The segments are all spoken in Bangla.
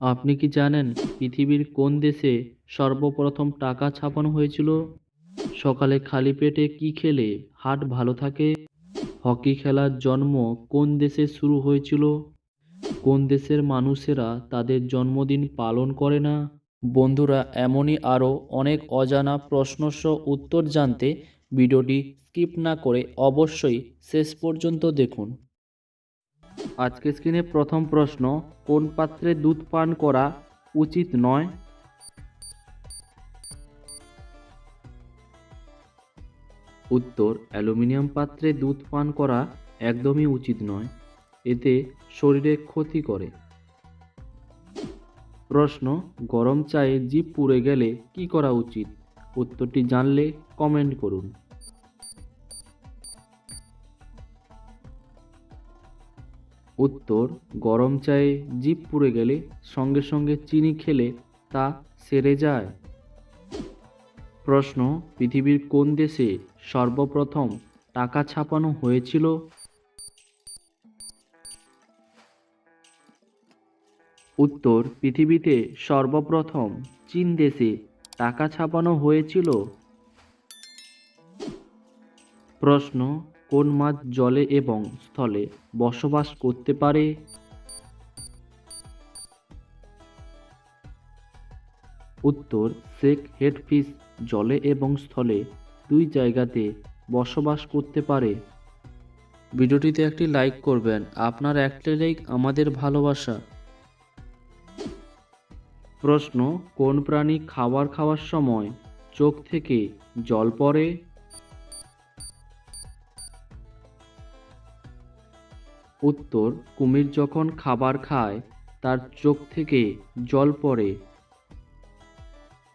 আপনি কি জানেন পৃথিবীর কোন দেশে সর্বপ্রথম টাকা ছাপানো হয়েছিল? সকালে খালি পেটে কি খেলে হাট ভালো থাকে? হকি খেলার জন্ম কোন দেশে শুরু হয়েছিল? কোন দেশের মানুষেরা তাদের জন্মদিন পালন করে না? বন্ধুরা, এমনই আরও অনেক অজানা প্রশ্নসহ উত্তর জানতে ভিডিওটি স্কিপ না করে অবশ্যই শেষ পর্যন্ত দেখুন। আজকে স্ক্রিনে প্রথম প্রশ্ন, কোন পাত্রে দুধ পান করা উচিত নয়? উত্তর, অ্যালুমিনিয়াম পাত্রে দুধ পান করা একদমই উচিত নয়, এতে শরীরে ক্ষতি করে। প্রশ্ন, গরম চায়ে জিভ পুড়ে গেলে কি করা উচিত? উত্তরটি জানলে কমেন্ট করুন। উত্তর, গরম চায়ে জিভ পুড়ে গেলে সঙ্গে সঙ্গে চিনি খেলে তা সেরে যায়। প্রশ্ন, পৃথিবীর কোন দেশে সর্বপ্রথম টাকা ছাপানো হয়েছিল? উত্তর, পৃথিবীতে সর্বপ্রথম চীন দেশে টাকা ছাপানো হয়েছিল। প্রশ্ন কোন মাছ জলে এবং স্থলে বসবাস করতে পারে? উত্তর সেক হেডফিশ জলে এবং স্থলে দুই জায়গাতে বসবাস করতে পারে। ভিডিওটিতে একটি লাইক করবেন আপনার একটি লাইক আমাদের ভালোবাসা। প্রশ্ন কোন প্রাণী খাবার খাওয়ার সময় চোখ থেকে জল পড়ে? উত্তর, কুমির যখন খাবার খায়, তার চোখ থেকে জল পড়ে।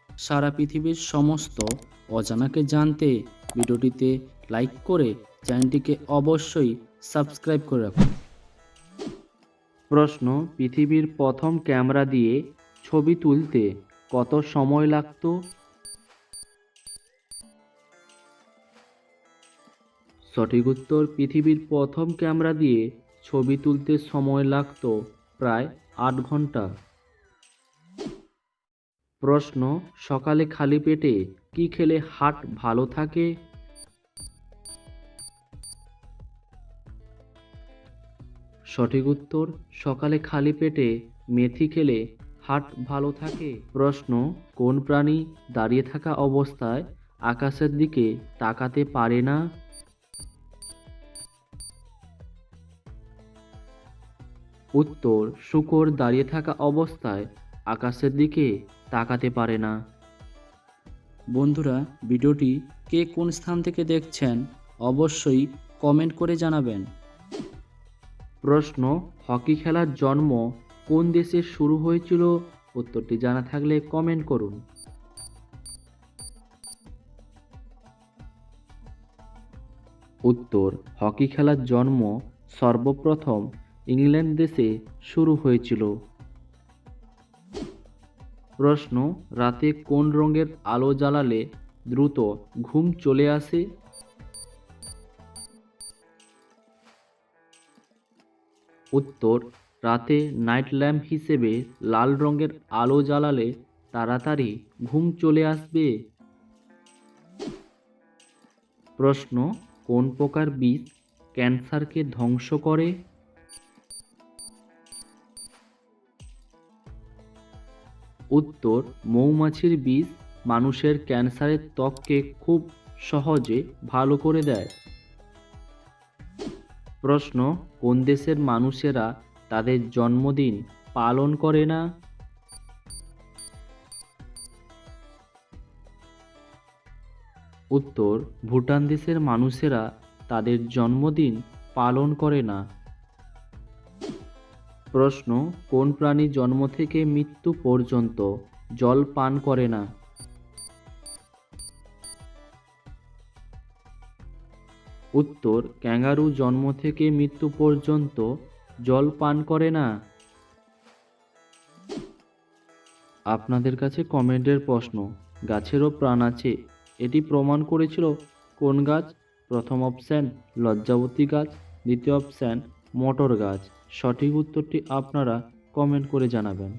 সারা পৃথিবীর সমস্ত অজানাকে জানতে ভিডিওটিতে লাইক করে চ্যানেলটিকে অবশ্যই সাবস্ক্রাইব করে রাখুন। প্রশ্ন, পৃথিবীর প্রথম ক্যামেরা দিয়ে ছবি তুলতে কত সময় লাগতো? সঠিক উত্তর, পৃথিবীর প্রথম ক্যামেরা দিয়ে ছবি তুলতে সময় লাগতো প্রায় আট ঘণ্টা। প্রশ্ন, সকালে খালি পেটে কি খেলে হাট ভালো থাকে? সঠিক উত্তর, সকালে খালি পেটে মেথি খেলে হাট ভালো থাকে। প্রশ্ন, কোন প্রাণী দাঁড়িয়ে থাকা অবস্থায় আকাশের দিকে তাকাতে পারে না? উত্তর, শুকর দাঁড়িয়ে থাকা অবস্থায় আকাশের দিকে তাকাতে পারে না। বন্ধুরা, ভিডিওটি কে কোন স্থান থেকে দেখছেন অবশ্যই কমেন্ট করে জানাবেন। প্রশ্ন, হকি খেলার জন্ম কোন দেশে শুরু হয়েছিল? উত্তরটি জানা থাকলে কমেন্ট করুন। উত্তর, হকি খেলার জন্ম সর্বপ্রথম ইংল্যান্ড দেশে শুরু হয়েছিল। প্রশ্ন, রাতে কোন রঙের আলো জ্বালালে দ্রুত ঘুম চলে আসে? উত্তর, রাতে নাইট ল্যাম্প হিসেবে লাল রঙের আলো জ্বালালে তাড়াতাড়ি ঘুম চলে আসবে। প্রশ্ন, কোন প্রকার বিষ ক্যান্সারকে ধ্বংস করে? উত্তর, মৌমাছির বীজ মানুষের ক্যান্সারের ত্বককে খুব সহজে ভালো করে দেয়। প্রশ্ন, কোন দেশের মানুষেরা তাদের জন্মদিন পালন করে না? উত্তর, ভুটান দেশের মানুষেরা তাদের জন্মদিন পালন করে না। প্রশ্ন, কোন প্রাণী জন্ম থেকে মৃত্যু পর্যন্ত জল পান করে না? উত্তর, ক্যাঙ্গারু জন্ম থেকে মৃত্যু পর্যন্ত জল পান করে না? আপনাদের কাছে কমেন্টের প্রশ্ন, গাছেরও প্রাণ আছে, এটি প্রমাণ করেছিল কোন গাছ? প্রথম অপশান, লজ্জাবতী গাছ, দ্বিতীয় অপশান, মটর গাছ। সঠিক উত্তরটি আপনারা কমেন্ট করে জানাবেন।